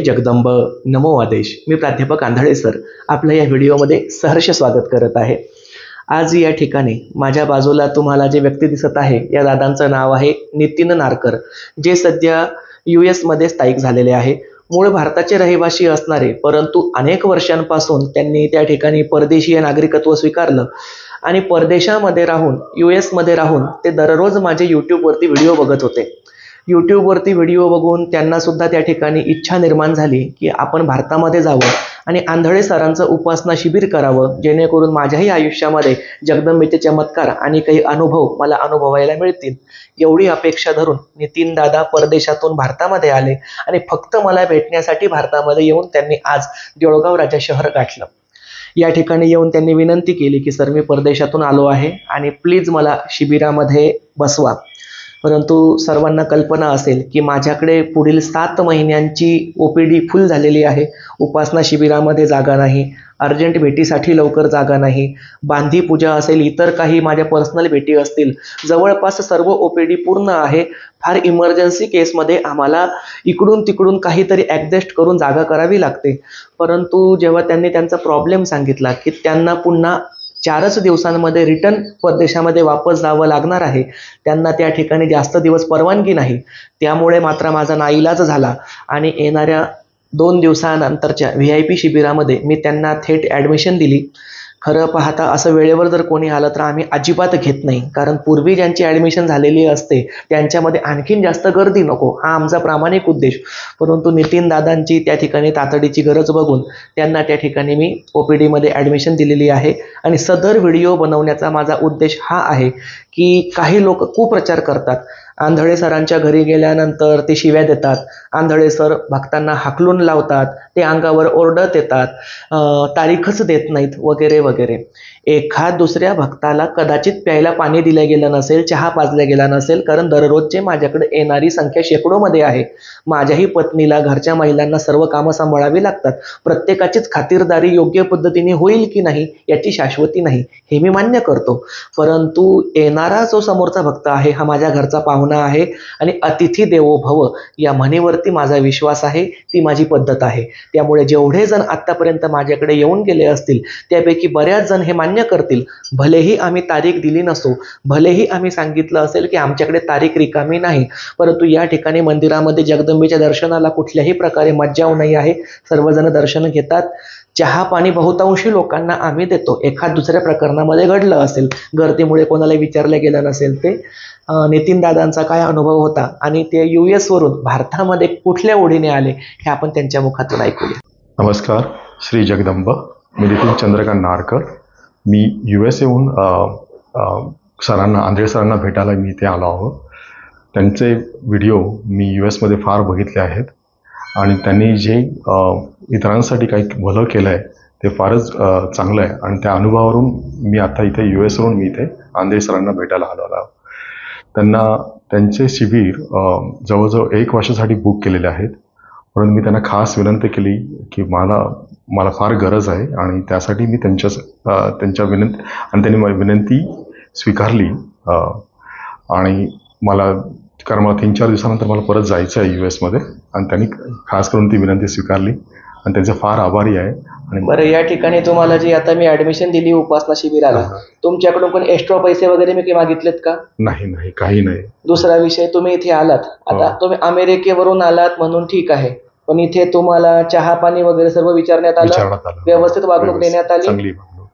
जय जगदंब. नमो आदेश. मी प्राध्यापक आंधळे सर. आपलं या व्हिडिओमध्ये सहर्ष स्वागत करत आहे. आज या ठिकाणी माझ्या बाजूला तुम्हाला जे व्यक्ती दिसत आहे या दादांचं नाव आहे नितीन नारकर जे सध्या यू एसमध्ये स्थायिक झालेले आहे. मूळ भारताचे रहिवासी असणारे परंतु अनेक वर्षांपासून त्यांनी त्या ठिकाणी परदेशीय नागरिकत्व स्वीकारलं आणि परदेशामध्ये राहून यू एसमध्ये राहून ते दररोज माझे यूट्यूबवरती व्हिडिओ बघत होते. यूट्यूबवरती व्हिडिओ बघून त्यांनासुद्धा त्या ठिकाणी इच्छा निर्माण झाली की आपण भारतामध्ये जावं आणि आंधळे सरांचं उपासना शिबिर करावं जेणेकरून माझ्याही आयुष्यामध्ये जगदंबेचे चमत्कार आणि काही अनुभव मला अनुभवायला मिळतील. एवढी अपेक्षा धरून नितीन दादा परदेशातून भारतामध्ये आले आणि फक्त मला भेटण्यासाठी भारतामध्ये येऊन त्यांनी आज देऊळगाव राजा शहर गाठलं. या ठिकाणी येऊन त्यांनी विनंती केली की सर मी परदेशातून आलो आहे आणि प्लीज मला शिबिरामध्ये बसवा. परंतु सर्वांना कल्पना असेल की माझ्याकडे पुढील सात महिन्यांची ओ पी डी फुल झालेली आहे. उपासना शिबिरामध्ये जागा नाही. अर्जंट भेटीसाठी लवकर जागा नाही. बांधी पूजा असेल इतर काही माझ्या पर्सनल भेटी असतील. जवळपास सर्व ओ पी डी पूर्ण आहे. फार इमर्जन्सी केसमध्ये आम्हाला इकडून तिकडून काहीतरी ॲडजस्ट करून जागा करावी लागते. परंतु जेव्हा त्यांनी त्यांचा प्रॉब्लेम सांगितला की त्यांना पुन्हा चारच दिवसांमध्ये रिटर्न परदेशामध्ये वापस जावं लागणार आहे. त्यांना त्या ठिकाणी जास्त दिवस परवानगी नाही. त्यामुळे मात्र माझा नाईलाज झाला आणि येणाऱ्या दोन दिवसानंतरच्या व्ही आय पी शिबिरामध्ये मी त्यांना थेट ॲडमिशन दिली. खरं पाहता असं वेळेवर जर कोणी आलं तर आम्ही अजिबात घेत नाही. कारण पूर्वी ज्यांची ॲडमिशन झालेली असते त्यांच्यामध्ये आणखीन जास्त गर्दी नको. हा आमचा प्रामाणिक उद्देश. परंतु नितीन दादांची त्या ठिकाणी तातडीची गरज बघून त्यांना त्या ठिकाणी मी ओ पी डीमध्ये ॲडमिशन दिलेली आहे. आणि सदर व्हिडिओ बनवण्याचा माझा उद्देश हा आहे की काही लोक कुप्रचार करतात. आंधळे सरांच्या घरी गेल्यानंतर ते शिव्या देतात. आंधळे सर भक्तांना हाकलून लावतात. ते अंगावर ओरडत येतात. तारीखच देत नाहीत वगैरे वगैरे. एखाद दुसऱ्या भक्ताला कदाचित प्यायला पाणी दिलं गेलं नसेल चहा पाजला गेला नसेल कारण दररोजचे माझ्याकडे येणारी संख्या शेकडोमध्ये आहे. माझ्याही पत्नीला घरच्या महिलांना सर्व कामं सांभाळावी लागतात. प्रत्येकाचीच खातिरदारी योग्य पद्धतीने होईल की नाही याची शाश्वती नाही हे मी मान्य करतो. परंतु येणारा जो समोरचा भक्त आहे हा माझ्या घरचा पाहुणा आहे आणि अतिथी देवो भव या म्हणीवरती माझा विश्वास आहे ती माझी पद्धत आहे. त्यामुळे जेवढे जण आत्तापर्यंत माझ्याकडे येऊन गेले असतील त्यापैकी बऱ्याच जण हे मान्य करतील भलेही आम्ही तारीख दिली नसो भलेही आम्ही सांगितलं असेल की आमच्याकडे तारीख रिकामी नाही परंतु या ठिकाणी मंदिरामध्ये जगदंबेच्या दर्शनाला कुठल्याही प्रकारे मज्जाव नाही आहे. सर्वजण दर्शन घेतात. चहा पाणी बहुतांशी लोकांना आम्ही देतो. एखाद दुसऱ्या प्रकरणामध्ये घडलं असेल गर्दीमुळे कोणाला विचारलं गेलं नसेल ते. नितीन दादांचा काय अनुभव होता? आणि ते यू एसवरून भारतामध्ये कुठल्या ओढीने आले? हे आपण त्यांच्या मुखातून ऐकूया. नमस्कार श्री जगदंब. मी नितीन चंद्रकांत नारकर. मी यू एस येऊन सरांना आंधळे सरांना भेटायला मी इथे आलो आहो त्यांचे व्हिडिओ मी यू एसमध्ये फार बघितले आहेत. आणि त्यांनी जे इतरांसाठी काही भलं केलं आहे ते फारच चांगलं आहे आणि त्या अनुभवावरून मी आता इथे यू एसवरून मी इथे आंधळे सरांना भेटायला आलो आलो त्यांना त्यांचे शिबिर जवळजवळ एक वर्षासाठी बुक केलेले आहेत. म्हणून मी त्यांना खास विनंती केली की मला मला फार गरज आहे आणि त्यासाठी मी त्यांच्या त्यांच्या विनंती आणि त्यांनी माझी विनंती स्वीकारली. आणि मला कारण मला तीन चार दिवसानंतर मला परत जायचं आहे यू एसमध्ये आणि त्यांनी खास करून ती विनंती स्वीकारली. आणि त्यांचे फार आभारी आहे. बरं या ठिकाणी तुम्हाला जी आता मी ऍडमिशन दिली उपासना शिबिराला तुमच्याकडून पण एक्स्ट्रा पैसे वगैरे मी काही मागितलेत का? नाही नाही काही नाही. दुसरा विषय तुम्ही इथे आलात. आता हो. तुम्ही अमेरिकेवरून आलात म्हणून ठीक आहे. पण इथे तुम्हाला चहा पाणी वगैरे सर्व विचारण्यात आलं विचारण्यात आलं. व्यवस्थित वागणूक व्यवस्थित, देण्यात आली? चांगली वागणूक.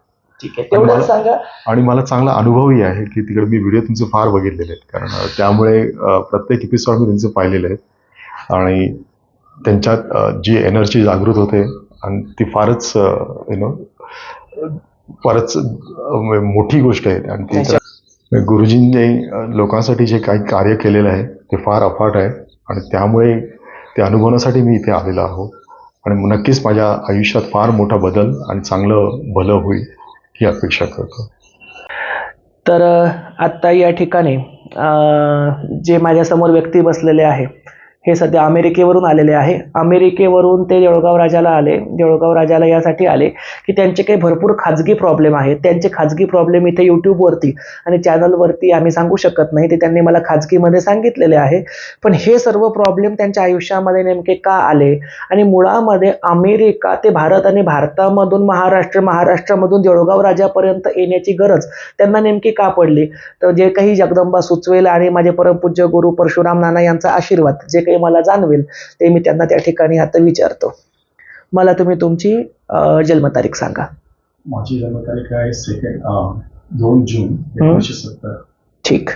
ठीक आहे तेवढंच मला- सांगा. आणि मला चांगला अनुभवही आहे की तिकडे मी व्हिडिओ तुमचे फार बघितलेले आहेत. कारण अ, त्यामुळे अ, प्रत्येक एपिसोड मी त्यांचे पाहिलेले आहेत. आणि त्यांच्यात अ, जी एनर्जी जागृत होते आणि ती फारच यु नो फारच मोठी गोष्ट आहे. आणि ती गुरुजींनी लोकांसाठी जे काही कार्य केलेलं आहे ते फार अफाट आहे. आणि त्यामुळे ते अनुभवण्यासाठी मी इथे आलेलो आहो आणि नक्कीच माझ्या आयुष्यात फार मोठा बदल आणि चांगलं भलं होईल ही अपेक्षा करतो. तर आत्ता या ठिकाणी जे माझ्यासमोर व्यक्ती बसलेले आहे हे सध्या अमेरिकेवरून आलेले आहे. अमेरिकेवरून ते जळगाव राजाला आले. जळगाव राजाला यासाठी आले की त्यांचे काही भरपूर खाजगी प्रॉब्लेम आहेत. त्यांचे खाजगी प्रॉब्लेम इथे यूट्यूबवरती आणि चॅनलवरती आम्ही सांगू शकत नाही. ते त्यांनी मला खाजगीमध्ये सांगितलेले आहे. पण हे सर्व प्रॉब्लेम त्यांच्या आयुष्यामध्ये नेमके का आले? आणि मुळामध्ये अमेरिका ते भारत आणि भारतामधून महाराष्ट्र महाराष्ट्रामधून जळगाव राजापर्यंत येण्याची गरज त्यांना नेमकी का पडली? तर जे काही जगदंबा सुचवेल आणि माझे परमपूज्य गुरु परशुराम नाना यांचा आशीर्वाद जे काही मला जाणवेल ते मी त्यांना त्या ठिकाणी आता विचारतो. मला तुम्ही तुमची जन्मतारीख सांगा. माझी जन्मतारीख आहे सेकंड दोन जून एकोणीसशे सत्तर. ठीक.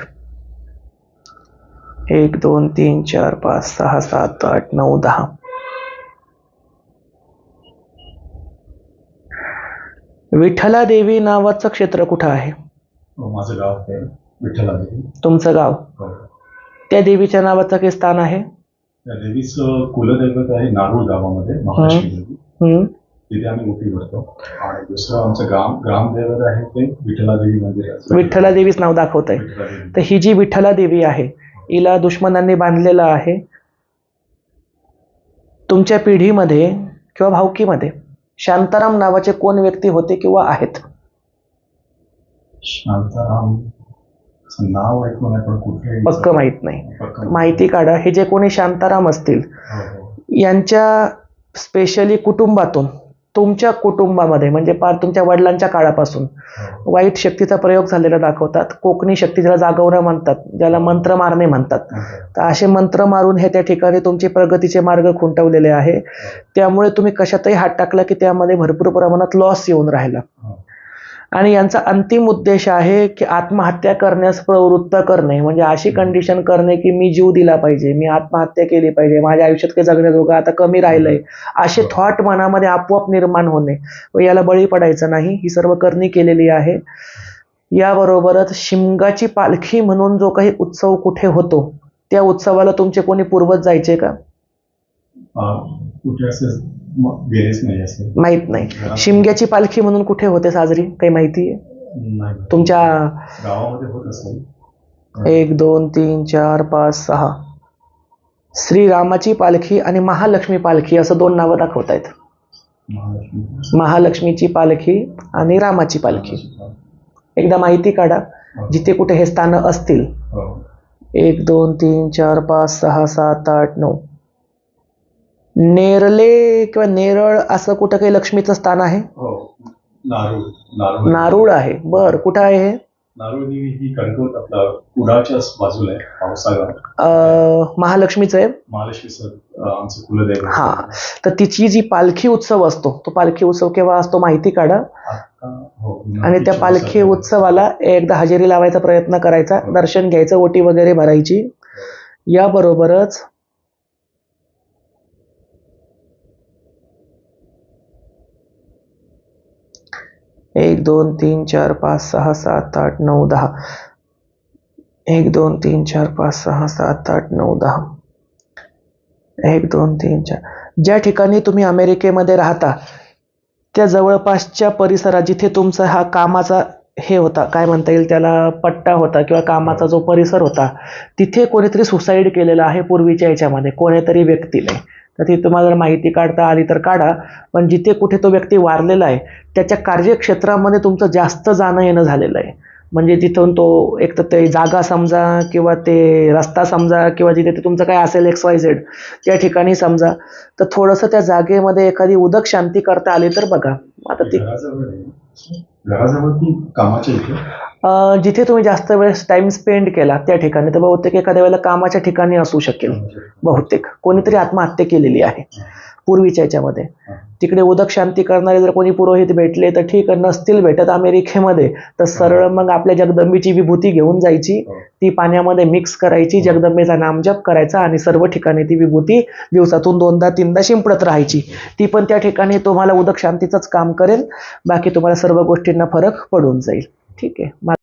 एक दोन तीन चार पाच सहा सात आठ नऊ दहा. विठ्ठला देवी नावाचं क्षेत्र कुठं आहे? माझं गाव आहे विठ्ठलादेवी तुमचं गाव? त्या देवीच्या नावाचं काही स्थान आहे? देवीचं कुलदैवत आहे नारूळ गावामध्ये देवी हम्म. तिथे आम्ही मोठी भरतो. आणि दुसरं आमचं ग्राम ग्रामदैवत आहे ते विठ्ठलादेवी मंदिर आहे. विठ्ठला देवीच नाव दाखवत आहे. तर ही जी विठ्ठला देवी आहे हिला दुश्मनांनी बांधलेलं आहे. तुमच्या पिढीमध्ये किंवा भावकीमध्ये शांताराम नावाचे कोण व्यक्ती होते किंवा आहेत? शांताराम नाव कुठे पक्क माहीत नाही. माहिती काढा. हे जे कोणी शांताराम असतील हो, हो. यांच्या स्पेशली कुटुंबातून तुमच्या कुटुंबामध्ये म्हणजे पार तुमच्या वडिलांच्या काळापासून हो. वाईट शक्तीचा प्रयोग झालेला दाखवतात. कोकणी शक्ती ज्याला जागवणं म्हणतात ज्याला मंत्र मारणे म्हणतात. तर असे मंत्र मारून हे त्या ठिकाणी तुमचे प्रगतीचे मार्ग खुंटवलेले आहे. त्यामुळे तुम्ही कशातही हात टाकला की त्यामध्ये भरपूर प्रमाणात लॉस येऊन राहिला. आणि यांचा अंतिम उद्देश आहे की आत्महत्या करण्यास प्रवृत्त करणे. म्हणजे अशी कंडिशन करणे की मी जीव दिला पाहिजे मी आत्महत्या केली पाहिजे माझ्या आयुष्यात काही जगण्याजोगं आता कमी राहिलंय. असे थॉट मनामध्ये आपोआप निर्माण होणे. व याला बळी पडायचं नाही. ही सर्व करणी केलेली आहे. याबरोबरच शिमगाची पालखी म्हणून जो काही उत्सव कुठे होतो त्या उत्सवाला तुमचे कोणी पूर्वज जायचे का? नाही माहीत नाही. शिमग्याची पालखी म्हणून कुठे होते साजरी? काही माहिती आहे? नाही. तुमच्या गावामध्ये होत असेल. एक दोन तीन चार पाच सहा. श्रीरामाची पालखी आणि महालक्ष्मी पालखी असं दोन नावं दाखवत आहेत महालक्ष्मी. महालक्ष्मीची पालखी आणि रामाची पालखी. एकदा माहिती काढा. जिथे कुठे हे स्थानं असतील. हो. एक दोन तीन चार पाच सहा सात आठ नऊ. नेरले किंवा नेरळ असं कुठं काही लक्ष्मीचं स्थान आहे? हो नारूळ नारूळ. नारूळ आहे. बर कुठं आहे हे? नारूळ देवी ही कणकवत आपला कुडाच्याच बाजूला आहे अं, महालक्ष्मीचं आहे? महालक्ष्मी सर आमचं कुलदैवत. हा. तर तिची जी पालखी उत्सव असतो तो पालखी उत्सव केव्हा असतो माहिती काढा? आता हो आणि त्या पालखी उत्सवाला एकदा हजेरी लावायचा प्रयत्न करायचा दर्शन घ्यायचं ओटी वगैरे भरायची. याबरोबरच एक दोन तीन चार पाच सहा सात आठ नऊ दहा. एक दोन तीन चार पाच सहा सात आठ नऊ दहा. एक दोन तीन चार. ज्या ठिकाणी तुम्ही अमेरिकेमध्ये राहता त्या जवळपासच्या परिसरात जिथे तुमचा हा कामाचा हे होता काय म्हणता येईल त्याला पट्टा होता किंवा कामाचा जो परिसर होता तिथे कोणीतरी सुसाईड केलेला आहे पूर्वीच्या याच्यामध्ये कोणीतरी व्यक्तीने. तर ती तुम्हाला जर माहिती काढता आली तर काढा. पण जिथे कुठे तो व्यक्ती वारलेला आहे त्याच्या कार्यक्षेत्रामध्ये तुमचं जास्त जाणं येणं झालेलं आहे. म्हणजे तिथून तो एक तर ते जागा समजा किंवा ते रस्ता समजा किंवा जिथे ते तुमचं काय असेल एक्स वाय झेड त्या ठिकाणी समजा. तर थोडंसं त्या जागेमध्ये एखादी उदक शांती करता आली तर बघा. आता ती घराजवळ आहे. घराजवळ की कामाच्या इथे? अं, जिथे तुम्ही जास्त वेळेस टाइम स्पेंड केला त्या ठिकाणी. तर बहुतेक एखाद्या वेळेला कामाच्या ठिकाणी असू शकेल. बहुतेक. कोणीतरी आत्महत्या केलेली आहे. पूर्वीच्या याच्यामध्ये. तिकडे उदक शांती करणारे जर कोणी पुरोहित भेटले तर ठीक आहे, नसतील भेटत अमेरिकेमध्ये तर सरळ मग आपल्या जगदंबेची विभूती घेऊन जायची. ती पाण्यामध्ये मिक्स करायची जगदंबेचा नामजप करायचा आणि सर्व ठिकाणी ती विभूती दिवसातून दोनदा तीनदा शिंपडत राहायची. ती पण त्या ठिकाणी तुम्हाला उदक शांतीचंच काम करेल. बाकी तुम्हाला सर्व गोष्टींना फरक पडून जाईल. ठीक आहे.